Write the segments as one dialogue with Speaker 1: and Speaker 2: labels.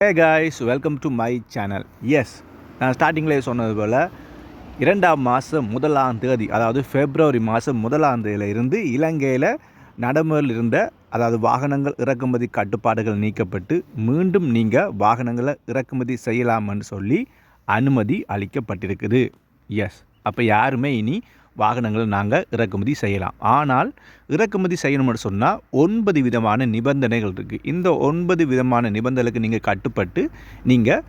Speaker 1: Hey guys welcome to my channel as நான் ஸ்டார்டிங்கில் சொன்னது போல் இரண்டாம் மாதம் முதலாம் தேதி அதாவது பிப்ரவரி மாதம் முதலாம் தேதியிலிருந்து இலங்கையில் நடைமுறையில் இருந்த அதாவது வாகனங்கள் இறக்குமதி கட்டுப்பாடுகள் நீக்கப்பட்டு மீண்டும் நீங்கள் வாகனங்களை இறக்குமதி செய்யலாம்னு சொல்லி அனுமதி அளிக்கப்பட்டிருக்குது. எஸ் அப்போ யாருமே இனி வாகனங்களை நாங்கள் இறக்குமதி செய்யலாம். ஆனால் இறக்குமதி செய்யணும்னு சொன்னால் ஒன்பது விதமான நிபந்தனைகள் இருக்குது இந்த ஒன்பது விதமான நிபந்தனைகளுக்கு நீங்கள் கட்டுப்பட்டு நீங்கள்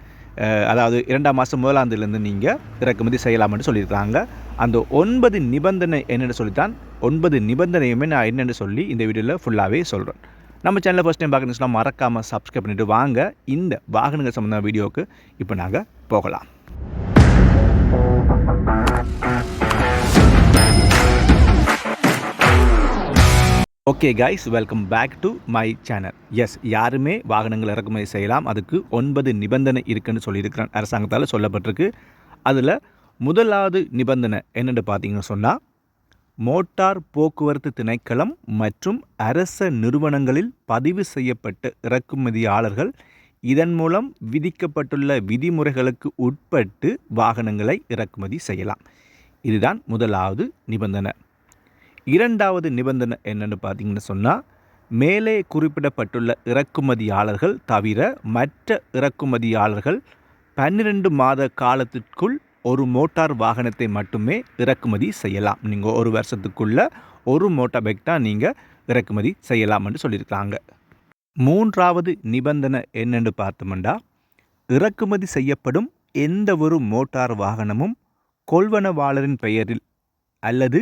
Speaker 1: அதாவது இரண்டாம் மாதம் முதலாந்திலேருந்து நீங்கள் இறக்குமதி செய்யலாம்னு சொல்லியிருக்காங்க அந்த ஒன்பது நிபந்தனை என்னென்னு சொல்லித்தான் ஒன்பது நிபந்தனையுமே நான் என்னென்னு சொல்லி இந்த வீடியோவில் ஃபுல்லாகவே சொல்கிறேன் நம்ம சேனலில் ஃபஸ்ட் டைம் பார்க்கணுச்சுன்னா மறக்காமல் சப்ஸ்கிரைப் பண்ணிவிட்டு வாங்க. இந்த வாகனங்கள் சம்மந்த வீடியோவுக்கு இப்போ நாங்கள் போகலாம். Okay guys welcome back to my channel as யாருமே வாகனங்கள் இறக்குமதி செய்யலாம். அதுக்கு ஒன்பது நிபந்தனை இருக்குன்னு சொல்லியிருக்கிறேன். அரசாங்கத்தால் சொல்லப்பட்டிருக்கு. அதில் முதலாவது நிபந்தனை என்னென்னு பார்த்தீங்கன்னு சொன்னால் மோட்டார் போக்குவரத்து திணைக்களம் மற்றும் அரச நிறுவனங்களில் பதிவு செய்யப்பட்ட இறக்குமதியாளர்கள் இதன் மூலம் விதிக்கப்பட்டுள்ள விதிமுறைகளுக்கு உட்பட்டு வாகனங்களை இறக்குமதி செய்யலாம். இதுதான் முதலாவது நிபந்தனை. இரண்டாவது நிபந்தனை என்னென்னு பார்த்தீங்கன்னு சொன்னால் மேலே குறிப்பிடப்பட்டுள்ள இறக்குமதியாளர்கள் தவிர மற்ற இறக்குமதியாளர்கள் பன்னிரெண்டு மாத காலத்திற்குள் ஒரு மோட்டார் வாகனத்தை மட்டுமே இறக்குமதி செய்யலாம். நீங்கள் ஒரு வருஷத்துக்குள்ள ஒரு மோட்டார் பைக் தான் நீங்கள் இறக்குமதி செய்யலாம்னு சொல்லியிருக்காங்க. மூன்றாவது நிபந்தனை என்னென்னு பார்த்தோம்னா இறக்குமதி செய்யப்படும் எந்த ஒரு மோட்டார் வாகனமும் கொள்வனவாளரின் பெயரில் அல்லது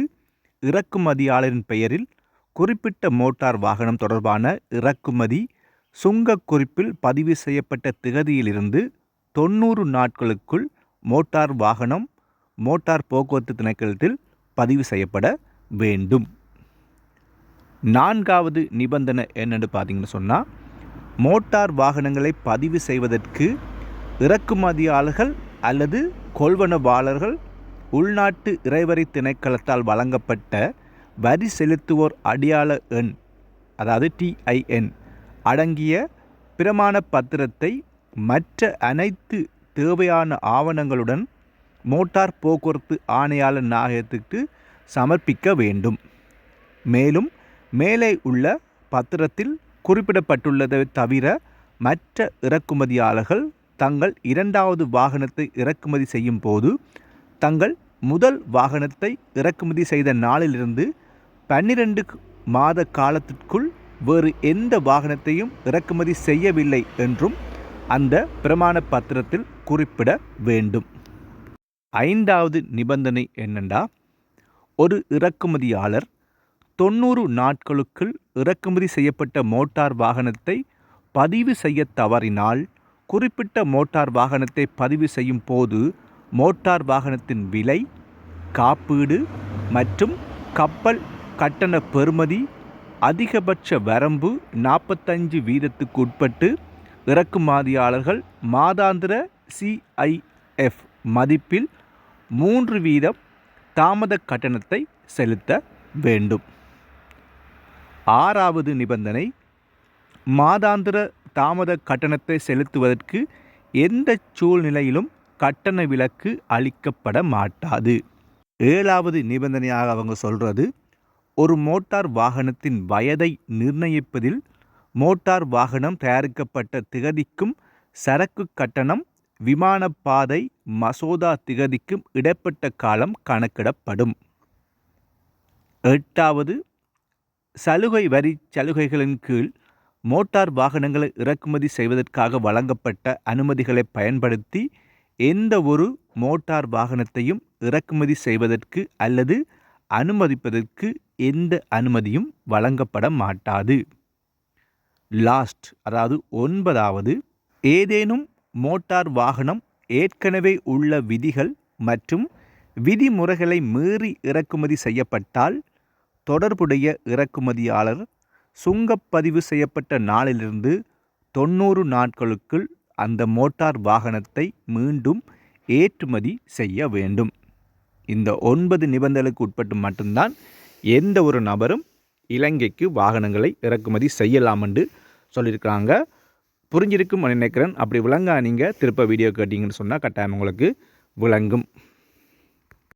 Speaker 1: இறக்குமதியாளரின் பெயரில் குறிப்பிட்ட மோட்டார் வாகனம் தொடர்பான இறக்குமதி சுங்க குறிப்பில் பதிவு செய்யப்பட்ட திகதியிலிருந்து தொண்ணூறு நாட்களுக்குள் மோட்டார் வாகனம் மோட்டார் போக்குவரத்து திணைக்களத்தில் பதிவு செய்யப்பட வேண்டும். நான்காவது நிபந்தனை என்னென்னு பார்த்தீங்கன்னு சொன்னால் மோட்டார் வாகனங்களை பதிவு செய்வதற்கு இறக்குமதியாளர்கள் அல்லது கொள்வனவாளர்கள் உள்நாட்டு இறைவரி திணைக்களத்தால் வழங்கப்பட்ட வரி செலுத்துவோர் அடையாள எண் அதாவது டிஐஎன் அடங்கிய பிரமாண பத்திரத்தை மற்ற அனைத்து தேவையான ஆவணங்களுடன் மோட்டார் போக்குவரத்து ஆணையாளர் நாயகத்துக்கு சமர்ப்பிக்க வேண்டும். மேலும் மேலே உள்ள பத்திரத்தில் குறிப்பிடப்பட்டுள்ளதை தவிர மற்ற இறக்குமதியாளர்கள் தங்கள் இரண்டாவது வாகனத்தை இறக்குமதி செய்யும் போது தங்கள் முதல் வாகனத்தை இறக்குமதி செய்த நாளிலிருந்து பன்னிரண்டு மாத காலத்திற்குள் வேறு எந்த வாகனத்தையும் இறக்குமதி செய்யவில்லை என்றும் அந்த பிரமாண பத்திரத்தில் குறிப்பிட வேண்டும். ஐந்தாவது நிபந்தனை என்னென்றா ஒரு இறக்குமதியாளர் தொண்ணூறு நாட்களுக்குள் இறக்குமதி செய்யப்பட்ட மோட்டார் வாகனத்தை பதிவு செய்ய தவறினால் குறிப்பிட்ட மோட்டார் வாகனத்தை பதிவு செய்யும் போது மோட்டார் வாகனத்தின் விலை காப்பீடு மற்றும் கப்பல் கட்டண பெறுமதி அதிகபட்ச வரம்பு நாற்பத்தஞ்சு வீதத்துக்கு உட்பட்டு இறக்குமதியாளர்கள் மாதாந்திர சிஐஎஃப் மதிப்பில் மூன்று வீதம் தாமத கட்டணத்தை செலுத்த வேண்டும். ஆறாவது நிபந்தனை மாதாந்திர தாமத கட்டணத்தை செலுத்துவதற்கு எந்த சூழ்நிலையிலும் கட்டண விலக்கு அளிக்கப்பட மாட்டாது. ஏழாவது நிபந்தனையாக அவங்க சொல்கிறது ஒரு மோட்டார் வாகனத்தின் வயதை நிர்ணயிப்பதில் மோட்டார் வாகனம் தயாரிக்கப்பட்ட திகதிக்கும் சரக்கு கட்டணம் விமானப்பாதை மசோதா திகதிக்கும் இடைப்பட்ட காலம் கணக்கிடப்படும். எட்டாவது சலுகை வரி சலுகைகளின் கீழ் மோட்டார் வாகனங்களை இறக்குமதி செய்வதற்காக வழங்கப்பட்ட அனுமதிகளை பயன்படுத்தி எந்த ஒரு மோட்டார் வாகனத்தையும் இறக்குமதி செய்வதற்கு அல்லது அனுமதிப்பதற்கு எந்த அனுமதியும் வழங்கப்பட மாட்டாது. லாஸ்ட் அதாவது ஒன்பதாவது ஏதேனும் மோட்டார் வாகனம் ஏற்கனவே உள்ள விதிகள் மற்றும் விதிமுறைகளை மீறி இறக்குமதி செய்யப்பட்டால் தொடர்புடைய இறக்குமதியாளர் சுங்கப்பதிவு செய்யப்பட்ட நாளிலிருந்து தொண்ணூறு நாட்களுக்குள் அந்த மோட்டார் வாகனத்தை மீண்டும் ஏற்றுமதி செய்ய வேண்டும். இந்த ஒன்பது நிபந்தனைக்கு உட்பட்டு மட்டும்தான் எந்த ஒரு நபரும் இலங்கைக்கு வாகனங்களை இறக்குமதி செய்யலாம் என்று சொல்லியிருக்கிறாங்க. புரிஞ்சிருக்கும் நினைக்கிறேன். அப்படி விளங்கா நீங்கள் திருப்ப வீடியோ கேட்டிங்கன்னு சொன்னால் கட்டாயம் உங்களுக்கு விளங்கும்.